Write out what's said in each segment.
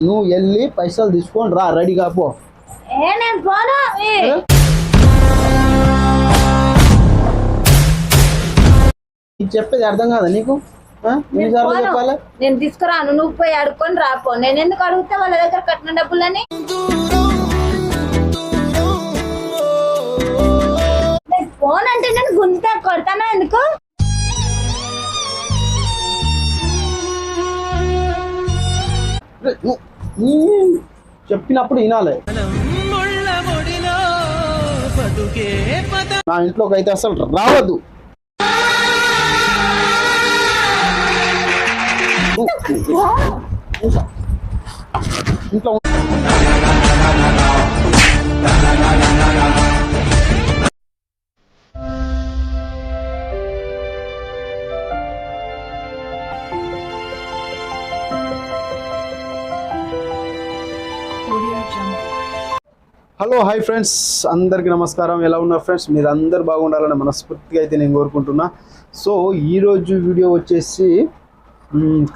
నువ్వు వెళ్ళి పైసలు తీసుకొని రా రెడీగా పో. ఏ నేను పోను. ఏ, నీకు చెప్పేది అర్థం కాదా నీకు? నేను తీసుకురాను నువ్వు పోయి అడుక్కొని రాపో నేను ఎందుకు అడుగుతా వాళ్ళ దగ్గర కట్టిన డబ్బులని? ఫోన్ అంటే నేను గుంత కొడతానా ఎందుకు? చెప్పినప్పుడు వినాలి. నా ఇంట్లోకి అయితే అసలు రావద్దు. ఇంట్లో హలో హాయ్ ఫ్రెండ్స్ అందరికీ నమస్కారం. ఎలా ఉన్నారు ఫ్రెండ్స్ మీరు అందరు బాగుండాలని మనస్ఫూర్తిగా అయితే నేను కోరుకుంటున్నా. సో ఈరోజు వీడియో వచ్చేసి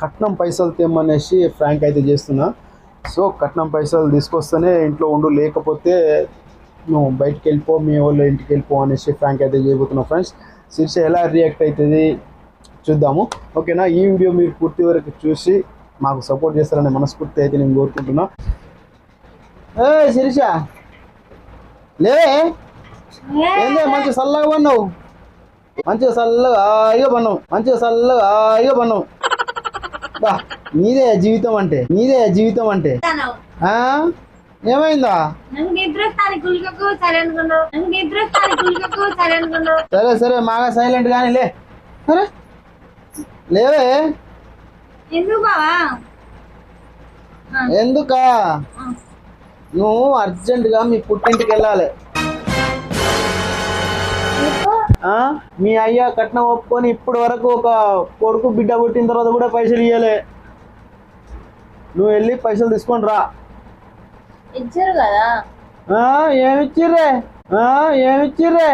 కట్నం పైసలు తెమ్మనేసి ఫ్రాంక్ అయితే చేస్తున్నా. సో కట్నం పైసలు తీసుకొస్తేనే ఇంట్లో ఉండు లేకపోతే నువ్వు బయటికి వెళ్ళిపో మీ వాళ్ళ ఇంటికి వెళ్ళిపో అనేసి ఫ్రాంక్ అయితే చేయబోతున్నా ఫ్రెండ్స్ శిర్ష ఎలా రియాక్ట్ అవుతుంది చూద్దాము. ఓకేనా ఈ వీడియో మీరు పూర్తి వరకు చూసి మాకు సపోర్ట్ చేస్తారని మనస్ఫూర్తి అయితే నేను కోరుకుంటున్నా. ఏ శిరీష! లేవే? ఏందే మంచి చల్లగా పన్నావు మంచిగా చల్లగా హాయిగా పన్నావు మంచిగా చల్లగా హాయిగా పన్నావు బా నీదే జీవితం అంటే నీదే జీవితం అంటే. ఆ? ఏమైందా? సరే సరే సరే సరే మాగా సైలెంట్ కానీ లే. అరే లేవే? ఎందుకా నువ్వు అర్జెంటుగా మీ పుట్టింటికి వెళ్ళాలి? మీ అయ్య కట్నం ఒప్పుకొని ఇప్పటి వరకు ఒక కొడుకు బిడ్డ పుట్టిన తర్వాత కూడా పైసలు ఇవ్వలే నువ్వు వెళ్ళి పైసలు తీసుకొని రా. ఇచ్చారు కదా? ఏమిచ్చిర్రే? ఏమిచ్చిర్రే?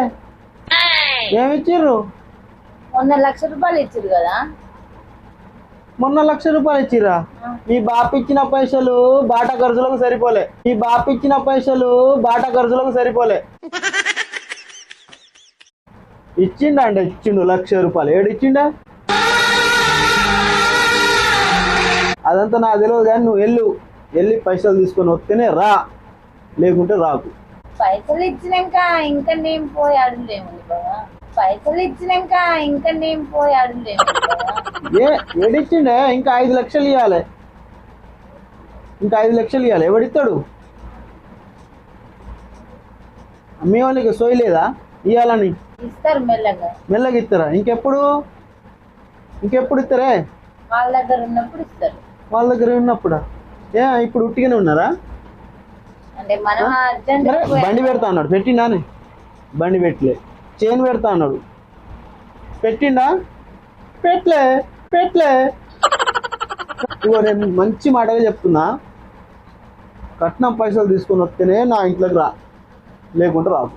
ఏమిచ్చిర్రు? వంద లక్ష రూపాయలు ఇచ్చారు కదా? మొన్న లక్ష రూపాయలు ఇచ్చిర్రా. మీ బాప ఇచ్చిన పైసలు బాట ఖర్చులకు సరిపోలే. మీ బాప ఇచ్చిన పైసలు బాట ఖర్చులకు సరిపోలే. ఇచ్చిండా అండి? ఇచ్చిండు లక్ష రూపాయలు. ఏడు ఇచ్చిండా? అదంతా నాకు తెలియదు కానీ నువ్వు వెళ్ళు. వెళ్ళి పైసలు తీసుకొని వస్తేనే రా. లేకుంటే రాకు. పైసలు ఇచ్చినాక ఇంకా నేను పోయి పైసలు ఇచ్చినాక ఇంకా నేను పోయి అడుగులేము బావా ఏ ఏడిచ్చిండే? ఇంకా ఐదు లక్షలు ఇవ్వాలి ఇంకా ఐదు లక్షలు ఇవ్వాలి ఎవడిస్తాడు మీ వాళ్ళకి సోయి లేదా? ఇవ్వాలని ఇస్తారు మెల్లగా. మెల్లగా ఇస్తారా ఇంకెప్పుడు? ఇంకెప్పుడు ఇస్తారే వాళ్ళ దగ్గర ఉన్నప్పుడు ఇస్తారు. వాళ్ళ దగ్గర ఉన్నప్పుడు? ఏ ఇప్పుడు ఉట్టిగానే ఉన్నారా? అంటే మనం బండి పెడతా అన్నాడు. పెట్టిండాని బండి పెట్టలే. చైన్ పెడతా అన్నాడు. పెట్టిండా? పెట్టలే పెట్టలే. ఇగో నేను మంచి మాటగా చెప్తున్నా. కట్నం పైసలు తీసుకొని వస్తేనే నా ఇంట్లోకి రా. లేకుంటే రాకు?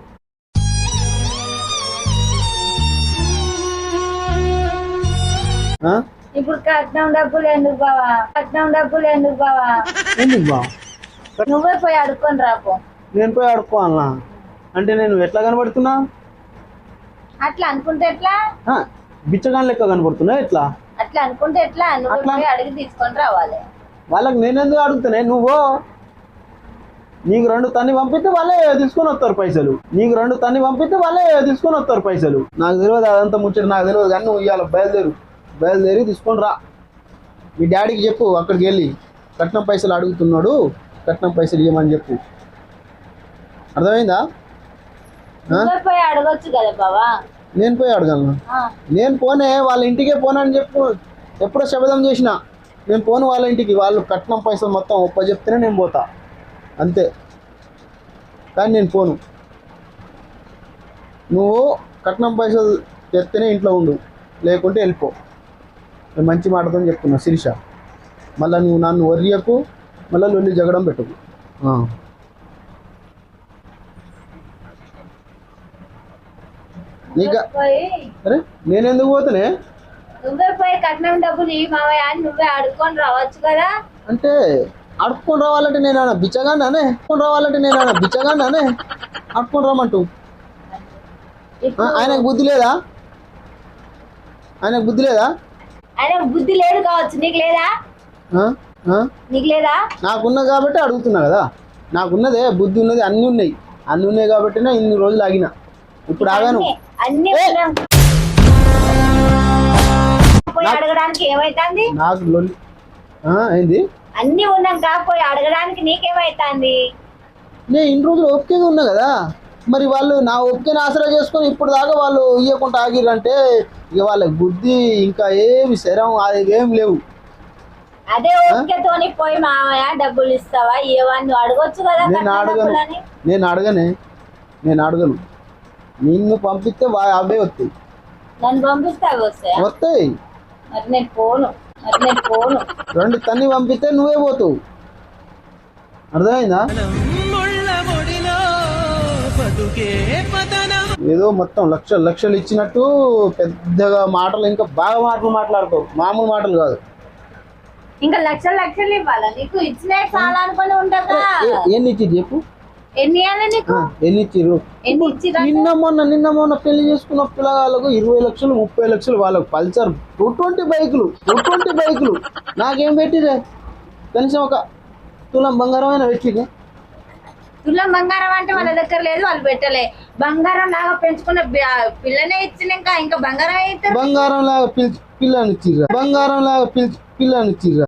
ఇప్పుడు కట్నం డబ్బులు ఎందుకు బావా? కట్నం డబ్బులు ఎందుకు బావా? ఎందుకు బా నువ్వే పోయి అడుక్కొని రాపో. నేను పోయి ఆడుకోవాలనా అంటే నేను ఎట్లా కనబడుతున్నా? అట్లా అనుకుంటే ఎట్లా? బిచ్చగాన్ లెక్క కనబడుతున్నా ఎట్లా? అట్లా అనుకుంటే ఎట్లా? నువ్వు అడిగి తీసుకొని రావాలి. వాళ్ళకి నేను ఎందుకు అడుగుతానే నువ్వు నీకు రెండు తన్ని పంపిస్తే వాళ్ళే తీసుకొని వస్తారు పైసలు. నీకు రెండు తన్ని పంపిస్తే వాళ్ళే తీసుకొని వస్తారు పైసలు. నాకు తెలియదు అదంతా ముచ్చట నాకు తెలియదు కానీ నువ్వు ఇవాళ బయలుదేరు. బయలుదేరి తీసుకొని రా. మీ డాడీకి చెప్పు అక్కడికి వెళ్ళి. కట్నం పైసలు అడుగుతున్నాడు కట్నం పైసలు ఇవ్వమని చెప్పు. అర్థమైందా? పోయి అడగొచ్చు కదా బావా. నేను పోయి అడగలను. ఆ, నేను పోనే వాళ్ళ ఇంటికే పోనని చెప్పు. ఎప్పుడో శబదం చేసిన. నేను పోను వాళ్ళ ఇంటికి. వాళ్ళు కట్నం పైసలు మొత్తం ఒప్ప చెప్తేనే నేను పోతా. అంతే. కానీ నేను పోను. నువ్వు కట్నం పైసలు తెస్తేనే ఇంట్లో ఉండు. లేకుంటే వెళ్ళిపో. నేను మంచి మాటతో చెప్తున్నా. శిరీష మళ్ళీ నువ్వు నన్ను వర్రియకు మళ్ళీ లొల్లి జగడం పెట్టకు. నీకు పోయి? అరే నేను ఎందుకు పోతానే? నువ్వే పోయి కట్నం డబ్బులు ఈ మావయ్య అని నువ్వే అడుక్కొని రావచ్చు కదా? అంటే అడుక్కొని రావాలంటే నేను ఏమన్నా బిచ్చగానే అడుక్కొని రావాలంటే నేను ఏమన్నా బిచ్చగానే అడుక్కొని రమ్మంటూ. ఆయనకు బుద్ధి లేదా? ఆయనకు బుద్ధి లేదా? ఆయన బుద్ధి లేదు కావచ్చు. నీకు లేదా? నీకు లేదా? నాకున్నది కాబట్టి అడుగుతున్నా కదా. నాకున్నదే బుద్ధి ఉన్నది అన్నీ ఉన్నాయి. అన్నీ ఉన్నాయి కాబట్టినే ఇన్ని రోజులు ఆగిన. ఇప్పుడు ఆగాను. అన్ని-. పోయి అడగడానికి ఏమైతుంది? నాకు లొల్లి ఏంది? అన్ని ఉన్నాక పోయి అడగడానికి నీకేమైతుంది? నేను ఇన్ని రోజులు ఓపికగా ఉన్నా కదా. మరి వాళ్ళు నా ఓపికని ఆసరా చేసుకొని ఇప్పుడు దాకా వాళ్ళు ఇవ్వకుండా ఆగిరంటే ఇక వాళ్ళకి బుద్ధి ఇంకా ఏమి శరం అది ఏం లేవు. అదే ఓపికతోని పోయి మామయ్య డబ్బులు ఇస్తావా ఏవని అడగొచ్చు కదా నేను అడగను. నేను అడగనే. నేను అడగను. నిన్ను పంపిస్తే అవే వస్తాయి. నన్ను పంపిస్తే అవి వస్తాయా? వస్తాయి. మరి నేను పోను. మరి నేను పోను. రెండు తన్ని పంపిస్తే నువ్వే పోతావు. అర్థమైందా? ఏదో మొత్తం లక్షలు లక్షలు ఇచ్చినట్టు పెద్దగా మాటలు ఇంకా బాగా మాటలు మాట్లాడతావు. మామూలు మాటలు కాదు. ఇంకా లక్షలు లక్షలు ఇవ్వాలా? నీకు ఇచ్చిన చాలా అనుకుని ఏ- ఇచ్చి చెప్పు. ఎన్ని ఇచ్చిర్రు? నిన్న మొన్న నిన్న మొన్న పెళ్ళి చేసుకున్న పిల్లగాళ్ళకు ఇరవై లక్షలు ముప్పై లక్షలు వాళ్ళకు పల్సర్. టూ ట్వంటీ బైకులు టూ ట్వంటీ బైకులు. నాకేం పెట్టిరే కనీసం ఒక తులం బంగారమైన పెట్టిరే తులం బంగారం అంటే వాళ్ళ దగ్గర లేదు వాళ్ళు పెట్టలే. బంగారం లాగా పెంచుకున్న పిల్లనే ఇచ్చినాక ఇంకా బంగారం అయితే బంగారం లాగా పిలిచి పిల్లని ఇచ్చిర్రా? బంగారం లాగా పిలిచి పిల్లని ఇచ్చిర్రా?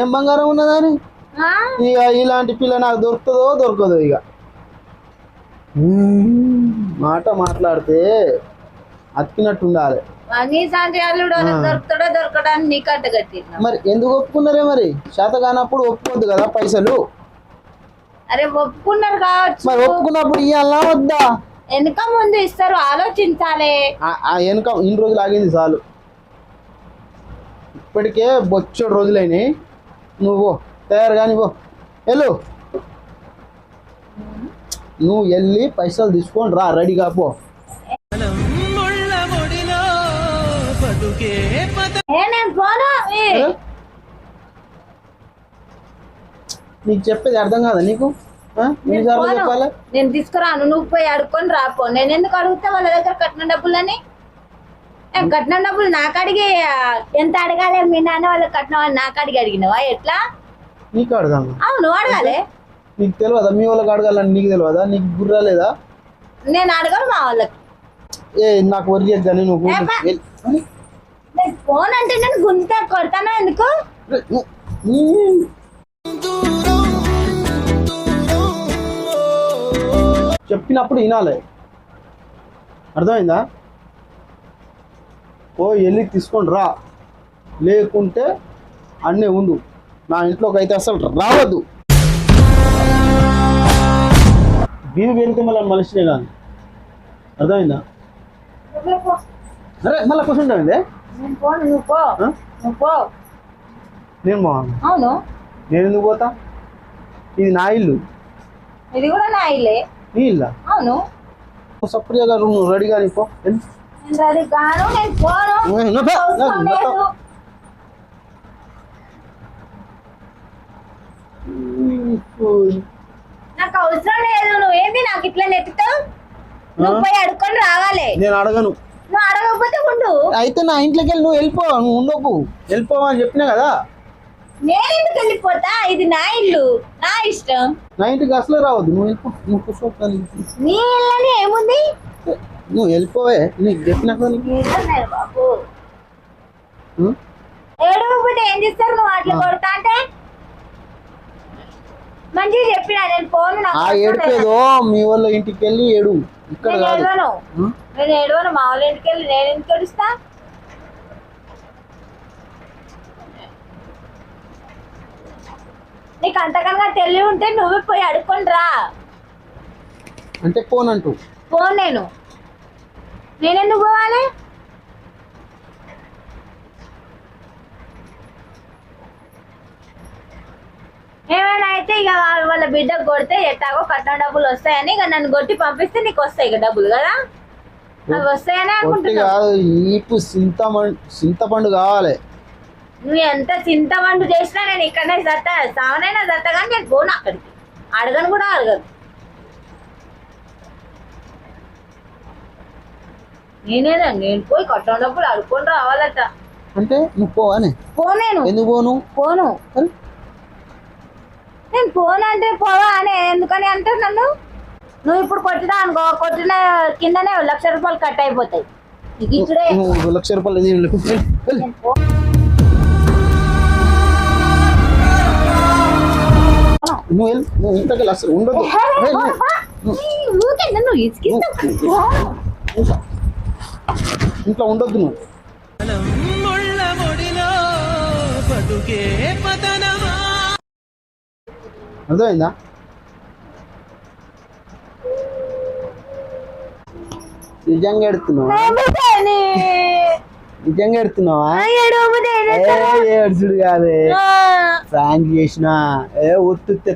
ఏం బంగారం ఉన్నదని? ఇక ఇలాంటి పిల్ల నాకు దొరుకుతుందో దొరకదో ఇక. మాట మాట్లాడితే అతికినట్టు ఉండాలి మరి ఎందుకు ఒప్పుకున్నారే మరి? చేత కానప్పుడు ఒప్పుకోవద్దు కదా పైసలు. అరే ఒప్పుకున్నారు కావచ్చు. మరి ఒప్పుకున్నప్పుడు ఇవ్వాలా వద్దా? వెనక ముందు ఇస్తారు ఆలోచించాలి. వెనక ఇన్ని రోజులు ఆగింది చాలు. ఇప్పటికే బొచ్చడు రోజులైనాయి. నువ్వు. తయారు కానీ పో వెళ్ళు. నువ్వు వెళ్ళి పైసలు తీసుకొని రా రెడీగా పో. ఏ నేను పోను ఏ, ఏ? నీకు చెప్పేది అర్థం కాదా నీకు? నేను తీసుకురాను నువ్వు పోయి అడుక్కొని రాపో నేను ఎందుకు అడుగుతా? వాళ్ళ దగ్గర కట్టిన డబ్బులని? ఏ, కట్నం డబ్బులు నాకు అడిగి ఎంత అడగాలి? మీ నాన్న వాళ్ళకి కట్నం అని నాకు అడిగి అడిగినవా? ఎట్లా? నీకు అడగాను అవును అడగాలి. నీకు తెలియదా? మీ వాళ్ళకి అడగాలని నీకు తెలియదా? నీకు గుర్రా లేదా? నేను అడగను మా వాళ్ళకి. ఏ నాకు వరి కానీ నువ్వు ఫోన్ అంటే నేను గుంత కొడతానా ఎందుకు? చెప్పినప్పుడు వినాలి. అర్థమైందా? ఓ వెళ్ళి తీసుకొని రా. లేకుంటే అన్నీ ఉండు. నా ఇంట్లోకి అయితే అసలు రావద్దు. బీవి పెరిగితే మళ్ళీ మనిషినే కానీ అర్థమైందా. అరే మళ్ళీ కూర్చుంటామండి నేను పోను నువ్వు పో. ఆ? నువ్వు పో. నేను బాగున్నా అవును. నేను ఎందుకు పోతా? ఇది నా ఇల్లు. ఇది కూడా నా ఇల్లే. నీ ఇల్లా? అవును. సపరేట్గా నువ్వు రెడీగా రెడీ కాను నేను పోను ఏ, నువ్వు పో. అవసరం నువ్వు లేదు. పో. నాకు అవసరం లేదు నువ్వు ఏంది నాకు ఇట్లా నెట్టుతావు? నువ్వు పోయి అడుక్కొని రావాలి. నేను అడగను. నువ్వు అడగకపోతే ఉండు. అయితే నా ఇంట్లోకి వెళ్ళి నువ్వు వెళ్ళిపో నువ్వు ఉండకు. వెళ్ళిపోవా అని చెప్పినా కదా? నేను ఎందుకు వెళ్ళిపోతా? ఇది నా ఇల్లు నా ఇష్టం. నా ఇంటికి అసలే రావద్దు నువ్వు వెళ్ళిపో. నువ్వు కూర్చో నీ ఇల్లని ఏముంది? నువ్వు వెళ్ళిపోవే నీకు చెప్పినా బాబు? ఏడవకపోతే ఏం చేస్తారు? నువ్వు అట్లా కొడతా అంటే మంచిగా చెప్పినా నేను ఆ. ఏడిపేదో మీ వాళ్ళ ఇంటికి వెళ్ళి ఏడు. ఇక్కడ నేను కాదు. ఏడవను. ఉం? నేను ఏడవను మా వాళ్ళ ఇంటికి వెళ్ళి నేను ఎందుకు ఏడుస్తా? నీకు అంతకన్నా తెలివి ఉంటే నువ్వే పోయి అడుక్కొని రా. అంటే పోనంటూ ఫోన్ నేను. నేనెందుకు పోవాలి? అయితే ఇక వాళ్ళ బిడ్డకు కొడితే ఎట్టాగో కట్నం డబ్బులు వస్తాయని ఇక నన్ను కొట్టి పంపిస్తే నీకు వస్తాయి ఇక డబ్బులు కదా? అవి వస్తాయని అనుకుంటున్నా కాదు చింతపండు కావాలి. నువ్వు ఎంత చింతవండు చేసినా నేను ఇక్కడనే జత సావనైనా జత కానీ నేను పోను అక్కడికి. అడగను కూడా అడగను. నేనేనా? నేను పోయి కట్టడం డబ్బులు అడుక్కొని రావాలట. అంటే నువ్వు పోవానే? పోనేను ఎందుకు పోను? పోను. నేను పోను అంటే పోవా అని ఎందుకని అంటే నన్ను నువ్వు ఇప్పుడు కొట్టినా అనుకో కొట్టిన కిందనే లక్ష రూపాయలు కట్ అయిపోతాయి. ఇచ్చుడే లక్ష రూపాయలు నువ్వు. నువ్వు అసలు ఉండదు. ఇంట్లో ఉండొద్దు నువ్వు. అర్థమైందా? నిజంగా ఎడుతున్నావా. నిజంగా ఎడుతున్నావా ఏడ్చుడు కాదే. ప్రాంక్ చేసిన ఏ ఒత్తుతే.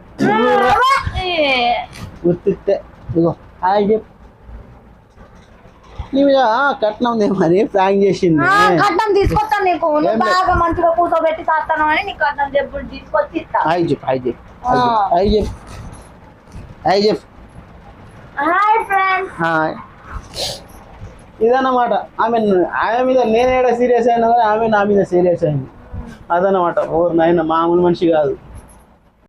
ఒత్తుతే ఇగో హాయ్ చెప్పు. నీ మీద కట్నం ఉంది మరి ప్రాంక్ చేసింది. ఆ, కట్నం తీసుకొస్తాను నీకు. నువ్వు ఏం లేదు. బాగా మంచిగా కూర్చోబెట్టి చేస్తాను అని నీకు కట్నం చెప్పులు తీసుకొచ్చి ఇస్తా. హాయ్ చెప్పు హాయ్ చెప్పు ఆ. హాయ్ చెప్పు హాయ్ చెప్పు. Hi friends. హాయ్. ఇదన్నమాట ఆమె ఆమె మీద నేను సీరియస్ అయినా కానీ ఆమె నా మీద సీరియస్ అయింది. అదన్నమాట ఓ నాయన మామూలు మనిషి కాదు.